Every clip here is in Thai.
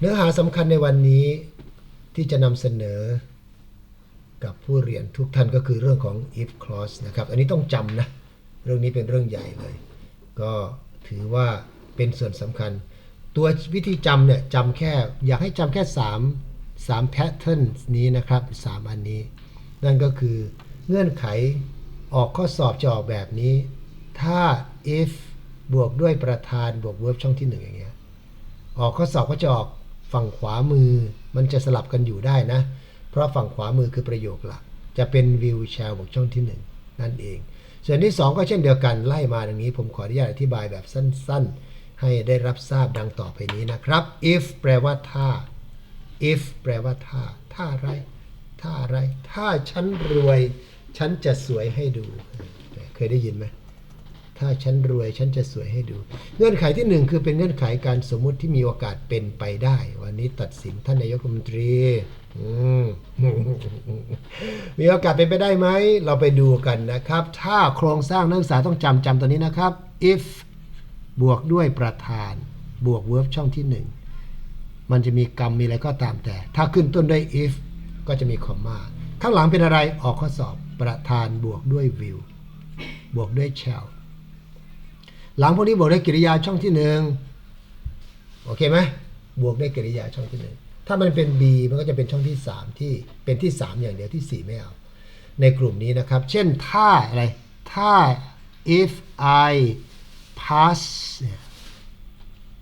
เนื้อหาสำคัญในวันนี้ที่จะนำเสนอกับผู้เรียนทุกท่านก็คือเรื่องของ if clause นะครับ อันนี้ต้องจำนะ เรื่องนี้เป็นเรื่องใหญ่เลย ก็ถือว่าเป็นส่วนสำคัญ ตัววิธีจำเนี่ยจำแค่ อยากให้จำแค่ 3 3 pattern นี้นะครับ 3 อันนี้ นั่นก็คือเงื่อนไขออกข้อสอบจะออกแบบนี้ ถ้า if บวกด้วยประธานบวก verb ช่องที่ 1 อย่างเงี้ย ออกข้อสอบก็จะออก ฝั่งขวามือมันจะสลับกันอยู่ได้นะ เพราะฝั่งขวามือคือประโยคหลัก จะเป็น view shall บวกช่องที่ 1 นั่นเอง ส่วนที่ 2 ก็เช่นเดียวกันไล่มาดังนี้ ผมขออนุญาตอธิบายแบบสั้นๆ ให้ได้รับทราบดังต่อไปนี้นะครับ if แปลว่าถ้า if แปลว่าถ้าถ้าอะไรถ้าอะไร ถ้าฉันรวย ฉันจะสวยให้ดู เคยได้ยินไหม ถ้าฉันรวยฉันจะสวยให้ดู เงื่อนไขที่หนึ่งคือเป็นเงื่อนไขการสมมุติที่มีโอกาสเป็นไปได้ วันนี้ตัดสินท่านนายกรัฐมนตรีมีโอกาสเป็นไปได้ไหม เราไปดูกันนะครับ ถ้าโครงสร้างนักศึกษาต้องจำจำตัวนี้นะครับ if บวกด้วยประธาน บวก verb ช่องที่หนึ่งมันจะมีกรรมมีอะไรก็ตามแต่ ถ้าขึ้นต้นด้วย if ก็จะมีคอมมาข้างหลังเป็นอะไรออกข้อสอบประธานบวกด้วย will บวกด้วย shall หลังพวกนี้บวกด้กริยาช่องที่หนึ่งโอเคไหมบวกด้กริยาช่องที่หนึ่งถ้ามันเป็น B มันก็จะเป็นช่องที่ 3 ที่เป็นที่ 3 อย่างเดียวที่ 4 ไม่เอา ในกลุ่มนี้นะครับ เช่นถ้าอะไร ถ้า if I pass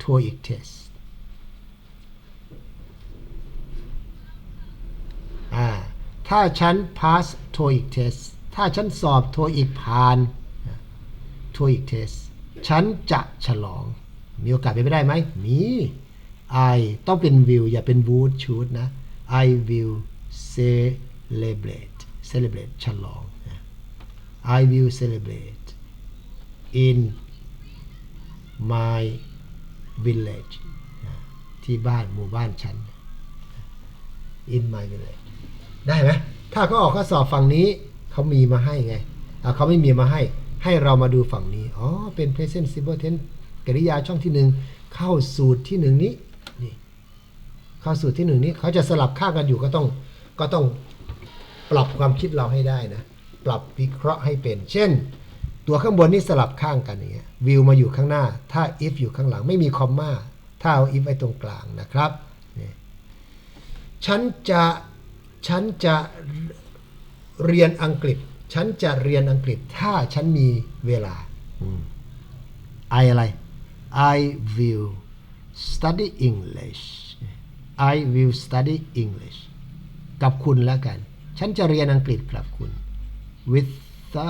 TOEIC test ถ้าฉัน pass TOEIC test ถ้าฉันสอบ TOEIC ผ่าน TOEIC test ฉันจะฉลอง มีโอกาสเป็นไปได้ไหมมี I ต้องเป็น will อย่าเป็น would should นะ I will celebrate celebrate ฉลอง I will celebrate in my village ที่บ้านหมู่บ้านฉัน in my village ได้ไหม ถ้าเขาออกข้อสอบฝั่งนี้ เขามีมาให้ไงอะเขาไม่มีมาให้ ให้เรามาดูฝั่งนี้ อ๋อ เป็น present simple tense กริยาช่องที่หนึ่งเข้าสูตรที่หนึ่งนี้ นี่ เข้าสูตรที่หนึ่งนี้ เขาจะสลับข้างกันอยู่ก็ต้อง ก็ต้องปรับความคิดเราให้ได้นะ ปรับวิเคราะห์ให้เป็น เช่น ตัวข้างบนนี่สลับข้างกันอย่างเงี้ย วิวมาอยู่ข้างหน้า ถ้า if อยู่ข้างหลัง ไม่มีคอมมา ถ้าเอา if ไว้ตรงกลางนะครับนี่ฉันจะ ฉันจะเรียนอังกฤษ ฉันจะเรียนอังกฤษถ้าฉันมีเวลาอืม I อะไร I will study English I will study English กับคุณแล้วกัน ฉันจะเรียนอังกฤษกับคุณ with the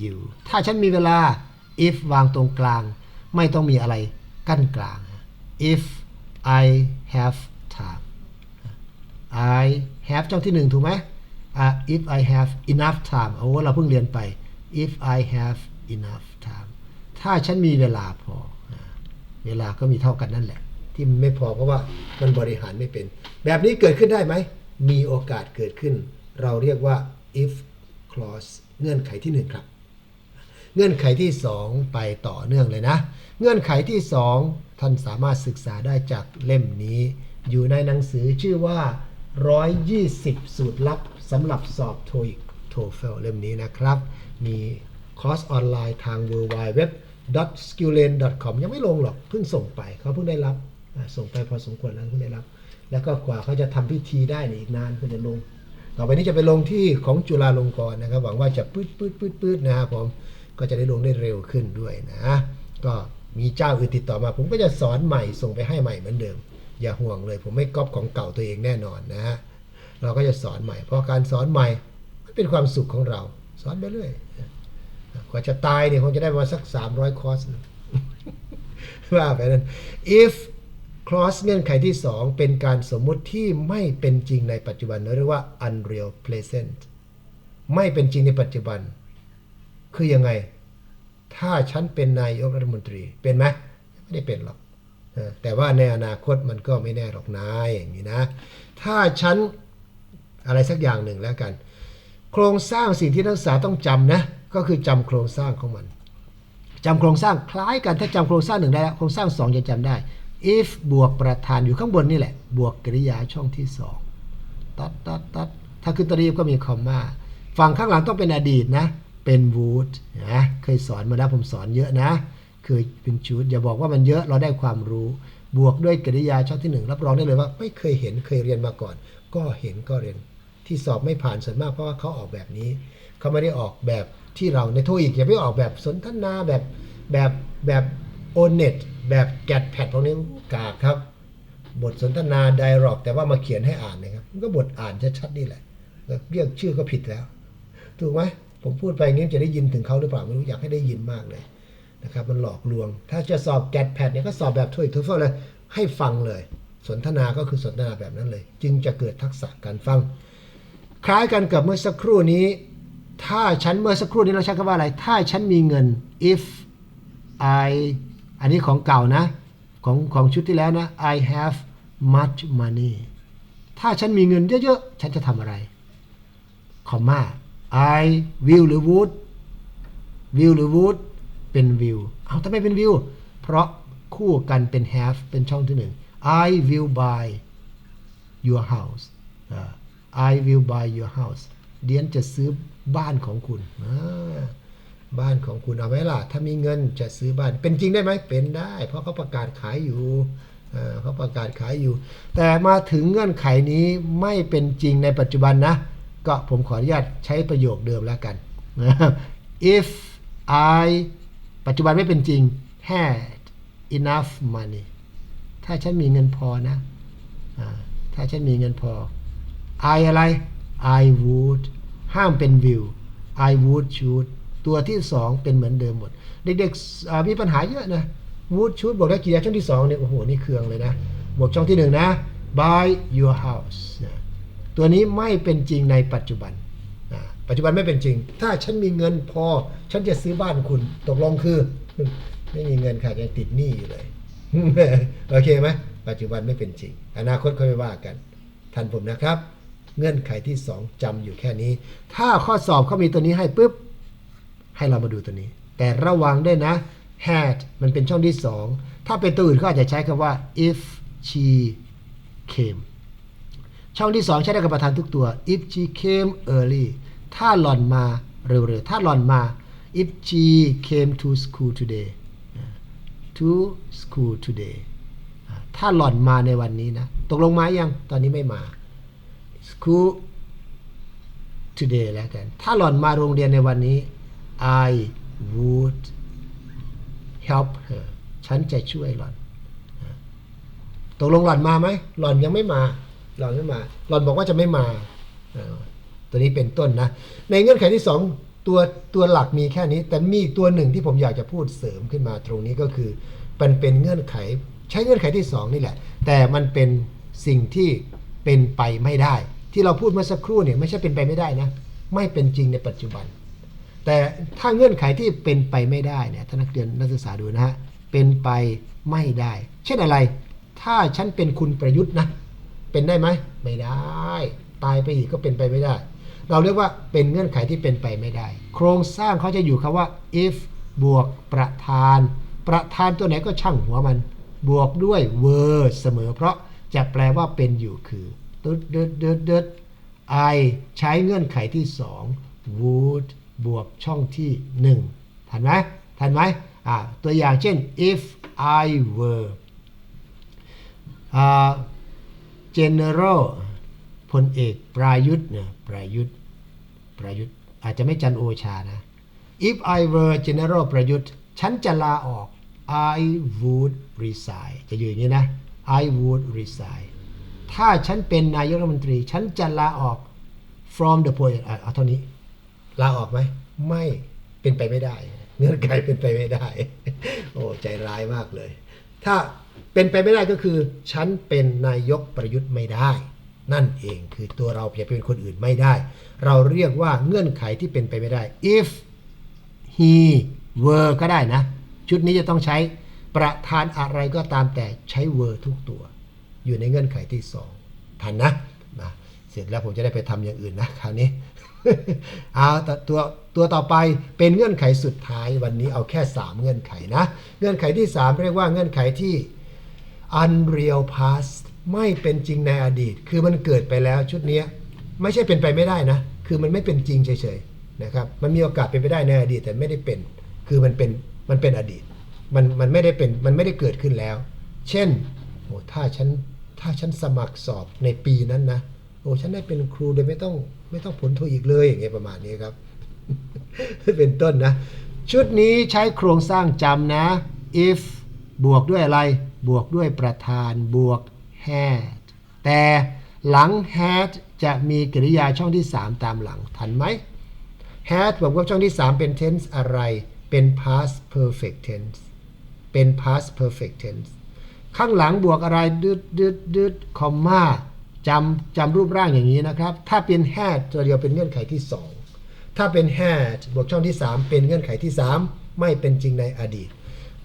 you ถ้าฉันมีเวลา if วางตรงกลาง ไม่ต้องมีอะไรกั้นกลาง if I have time I have ช่องที่หนึ่งถูกไหม อะ if I have enough time โอ้เราเพิ่งเรียนไป if I have enough time ถ้าฉันมีเวลาพอ เวลาก็มีเท่ากันนั่นแหละ ที่มันไม่พอเพราะว่ามันบริหารไม่เป็น แบบนี้เกิดขึ้นได้ไหม มีโอกาสเกิดขึ้น เราเรียกว่า if clause เงื่อนไขที่หนึ่งครับ เงื่อนไขที่ 2 ไปต่อเนื่องเลยนะ เงื่อนไขที่ 2 ท่านสามารถศึกษาได้จากเล่มนี้ อยู่ในหนังสือชื่อว่า 120 สูตรลับสำหรับสอบ TOEIC TOEFL เล่มนี้นะครับ มีคอร์สออนไลน์ทาง w w w s k i l l a n c o m ยังไม่ลงหรอก เพิ่งส่งไปเขาเพิ่งได้รับ ส่งไปพอสมควรแล้วเพิ่งได้รับ แล้วก็กว่าเขาจะทำพิธีได้นี่อีกนานเพื่อจะลง ต่อไปนี้จะไปลงที่ของจุฬาลงกรณ์นะครับ หวังว่าจะปื๊ดปื๊ดปื๊ดปื๊ดนะครับผม ก็จะได้ลงได้เร็วขึ้นด้วยนะ ก็มีเจ้าอื่นติดต่อมา ผมก็จะสอนใหม่ส่งไปให้ใหม่เหมือนเดิม อย่าห่วงเลย ผมไม่ก๊อปของเก่าตัวเองแน่นอนนะฮะเราก็จะสอนใหม่ เพราะการสอนใหม่มันเป็นความสุขของเรา สอนไปเรื่อยกว่าจะตายเนี่ยคงจะได้มาสัก 300 คอร์สว่าไปนั้น if clause เงื่อนไขที่ 2 เป็นการสมมุติที่ไม่เป็นจริงในปัจจุบันเรียกว่า unreal present ไม่เป็นจริงในปัจจุบัน คือยังไง ถ้าฉันเป็นนายกรัฐมนตรีเป็นไหมไม่ได้เป็นหรอก แต่ว่าในอนาคตมันก็ไม่แน่หรอกนายอย่างนี้นะ ถ้าฉันอะไรสักอย่างหนึ่งแล้วกัน โครงสร้างสิ่งที่นักศึกษาต้องจำนะก็คือจำโครงสร้างของมันจำโครงสร้างคล้ายกันถ้าจำโครงสร้างหนึ่งได้แล้วโครงสร้างสองจะจำได้ if บวกประธานอยู่ข้างบนนี่แหละ บวกกริยาช่องที่สองตัดตัดตัดถ้าขึ้นตัวรีบก็มีคอมมาฝั่งข้างหลังต้องเป็นอดีตนะ เป็น would นะเคยสอนมาแล้วผมสอนเยอะนะ ยเป็นชุดอย่าบอกว่ามันเยอะเราได้ความรู้ บวกด้วยกริยาช่องที่หนึ่งรับรองได้เลยว่า ไม่เคยเห็นเคยเรียนมาก่อน ก็เห็นก็เรียน ที่สอบไม่ผ่านส่วนมากเพราะว่าเขาออกแบบนี้ เขาไม่ได้ออกแบบที่เราในโทอีกอย่าไปออกแบบสนทนาแบบแบบแบบโอเน็ตแบบแกดแพดพวกนี้กากครับ บทสนทนาไดร็อกแต่ว่ามาเขียนให้อ่านนะครับมันก็บทอ่านชัดๆนี่แหละเรียกชื่อก็ผิดแล้ว ถูกไหมผมพูดไปงี้จะได้ยินถึงเขาหรือเปล่าไม่รู้อยากให้ได้ยินมากเลย นะครับมันหลอกลวง ถ้าจะสอบแกดแพดเนี่ยก็สอบแบบถ้วยทุฟเลยให้ฟังเลย สนทนาก็คือสนทนาแบบนั้นเลย จึงจะเกิดทักษะการฟัง คล้ายกันกับเมื่อสักครู่นี้ ถ้าฉันเมื่อสักครู่นี้เราใช้คำว่าอะไร ถ้าฉันมีเงิน if I อันนี้ของเก่านะ ของของชุดที่แล้วนะ I have much money ถ้าฉันมีเงินเยอะๆ ฉันจะทำอะไร คอมมา I will หรือ would will หรือ would เป็น will เอาทำไมเป็น will เพราะคู่กันเป็น have เป็นช่องที่หนึ่ง I will buy your house I will buy your house เดียนจะซื้อบ้านของคุณ บ้านของคุณเอาไว้ล่ะ ถ้ามีเงินจะซื้อบ้าน เป็นจริงได้ไหม เป็นได้ เพราะเขาประกาศขายอยู่ เขาประกาศขายอยู่ แต่มาถึงเงื่อนไขนี้ไม่เป็นจริงในปัจจุบันนะ ก็ผมขออนุญาตใช้ประโยคเดิมแล้วกัน if I ปัจจุบันไม่เป็นจริง had enough money ถ้าฉันมีเงินพอนะอ่าถ้าฉันมีเงินพอ I อะไร I would ห้ามเป็น will I would shoot ตัวที่สองเป็นเหมือนเดิมหมด เด็กๆมีปัญหาเยอะนะ would shoot บอกด้วกี่อย่าช่องที่สองเนี่ยโอ้โห นี่เครืองเลยนะ บวกช่องที่หนึ่งนะ buy your house นะตัวนี้ไม่เป็นจริงในปัจจุบัน ปัจจุบันไม่เป็นจริง ถ้าฉันมีเงินพอ ฉันจะซื้อบ้านคุณ ตกลงคือ ไม่มีเงินค่ะยังติดหนี้อยู่เลย โอเคไหมปัจจุบันไม่เป็นจริง อนาคตค่อยไปว่ากัน ทันผมนะครับ เงื่อนไขที่ 2จำอยู่แค่นี้ ถ้าข้อสอบเขามีตัวนี้ให้ปุ๊บ ให้เรามาดูตัวนี้ แต่ระวังด้วยนะ had มันเป็นช่องที่ 2 ถ้าเป็นตัวอื่นเขาอาจจะใช้คำว่า if she came ช่องที่ 2 ใช้ได้กับประธานทุกตัว if she came early ถ้าหล่อนมาเร็วๆ ถ้าหล่อนมา if she came to school today to school today ถ้าหล่อนมาในวันนี้นะ ตกลงมายัง ตอนนี้ไม่มา school today แล้วกัน ถ้าหล่อนมาโรงเรียนในวันนี้ I would help her ฉันจะช่วยหล่อน ตกลงหล่อนมาไหม หล่อนยังไม่มา หล่อนไม่มา หล่อนบอกว่าจะไม่มา ตัวนี้เป็นต้นนะ ในเงื่อนไขที่สองตัวตัวหลักมีแค่นี้ แต่มีตัวหนึ่งที่ผมอยากจะพูดเสริมขึ้นมาตรงนี้ก็คือมันเป็นเงื่อนไขใช้เงื่อนไขที่สองนี่แหละ แต่มันเป็นสิ่งที่เป็นไปไม่ได้ ที่เราพูดเมื่อสักครู่เนี่ยไม่ใช่เป็นไปไม่ได้นะ ไม่เป็นจริงในปัจจุบัน แต่ถ้าเงื่อนไขที่เป็นไปไม่ได้เนี่ยท่านนักเรียนนักศึกษาดูนะฮะเป็นไปไม่ได้ เช่นอะไร ถ้าฉันเป็นคุณประยุทธ์นะเป็นได้ไหมไม่ได้ ตายไปอีกก็เป็นไปไม่ได้ เราเรียกว่าเป็นเงื่อนไขที่เป็นไปไม่ได้ โครงสร้างเขาจะอยู่คำว่า if บวกประธาน ประธานตัวไหนก็ช่างหัวมัน บวกด้วย were เสมอ เพราะจะแปลว่าเป็นอยู่คือตึดเดิดเดิดเดิด I ใช้เงื่อนไขที่ 2 would บวกช่องที่ 1 ทันไหมทันไหมอ่าตัวอย่างเช่น if I were อ่า general พลเอกปรายุทธ์เนี่ยปรายุทธ์ ปรายุทธ์ อาจจะไม่จันโอชานะ if I were general ประยุทธ์ ฉันจะลาออก I would resign จะอยู่อย่างนี้นะ I would resign ถ้าฉันเป็นนายกรัฐมนตรี ฉันจะลาออก from the post อะเอาเท่านี้ ลาออกไหม ไม่เป็นไปไม่ได้ เงื่อนไขเป็นไปไม่ได้ โอ้ ใจร้ายมากเลย ถ้าเป็นไปไม่ได้ก็คือ ฉันเป็นนายกประยุทธ์ไม่ได้ นั่นเองคือตัวเราจะเป็นคนอื่นไม่ได้ เราเรียกว่าเงื่อนไขที่เป็นไปไม่ได้ if he were ก็ได้นะ ชุดนี้จะต้องใช้ประธานอะไรก็ตามแต่ใช้ were ทุกตัว อยู่ในเงื่อนไขที่สองทันนะนะเสร็จแล้วผมจะได้ไปทำอย่างอื่นนะคราวนี้เอาต่ตัวตัวต่อไปเป็นเงื่อนไขสุดท้ายวันนี้เอาแค่ 3 เงื่อนไขนะ เงื่อนไขที่ 3 เรียกว่าเงื่อนไขที่ unreal past ไม่เป็นจริงในอดีต คือมันเกิดไปแล้วชุดนี้ไม่ใช่เป็นไปไม่ได้นะ คือมันไม่เป็นจริงเฉยๆนะครับ มันมีโอกาสเป็นไปได้ในอดีตแต่ไม่ได้เป็น คือมันเป็นมันเป็นอดีต มันมันไม่ได้เป็นมันไม่ได้เกิดขึ้นแล้ว เช่นโอ้ถ้าฉันถ้าฉันสมัครสอบในปีนั้นนะโอ้ฉันได้เป็นครูโดยไม่ต้องไม่ต้องผลโทอีกเลยอย่างเงี้ยประมาณนี้ครับ เป็นต้นนะ ชุดนี้ใช้โครงสร้างจำนะ if บวกด้วยอะไร บวกด้วยประธานบวก had แต่หลัง had จะมีกริยาช่องที่ 3 ตามหลัง ทันไหม had บวกกับช่องที่ 3 เป็น tense อะไร เป็น past perfect tense เป็น past perfect tense ข้างหลังบวกอะไรดืดดืดดืดคอมมาจำจำรูปร่างอย่างนี้นะครับ ถ้าเป็น had ตัวเดียวเป็นเงื่อนไขที่ 2 ถ้าเป็น had บวกช่องที่ 3 เป็นเงื่อนไขที่ 3 ไม่เป็นจริงในอดีต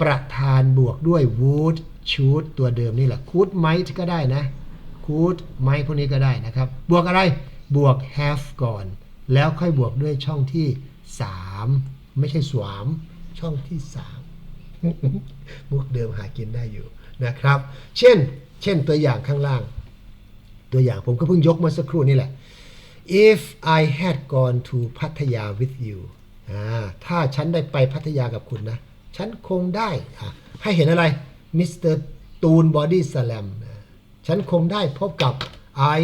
ประธานบวกด้วย would should ตัวเดิมนี่แหละ could might ก็ได้นะ could might พวกนี้ก็ได้นะครับ บวกอะไรบวก have ก่อน แล้วค่อยบวกด้วยช่องที่ 3 ไม่ใช่สวามช่องที่ 3 มุกเดิมหากินได้อยู่นะครับ เช่น เช่นตัวอย่างข้างล่าง ตัวอย่างผมก็เพิ่งยกมาสักครู่นี่แหละ if I had gone to พัทยา with you อ่าถ้าฉันได้ไปพัทยากับคุณนะ ฉันคงได้ให้เห็นอะไรมิสเตอร์ตูนบอดี้สแลมฉันคงได้พบกับ I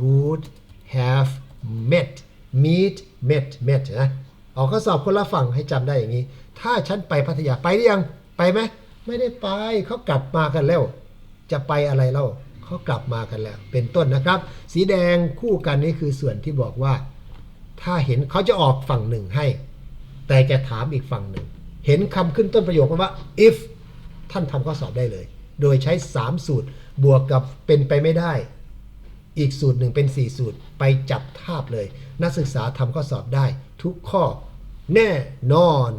would have met meet met met นะออกข้อสอบคนละฝั่งให้จำได้อย่างนี้ ถ้าฉันไปพัทยาไปหรือยังไปไหมไม่ได้ไปเขากลับมากันแล้ว จะไปอะไรเล่าเขากลับมากันแล้ว เป็นต้นนะครับ สีแดงคู่กันนี่คือส่วนที่บอกว่า ถ้าเห็นเขาจะออกฝั่งหนึ่งให้ แต่จะถามอีกฝั่งหนึ่ง เห็นคำขึ้นต้นประโยคว่า if ท่านทำข้อสอบได้เลย โดยใช้ 3 สูตรบวกกับเป็นไปไม่ได้ อีกสูตรหนึ่งเป็น 4 สูตรไปจับทาบเลย นักศึกษาทำข้อสอบได้ทุกข้อแน่นอน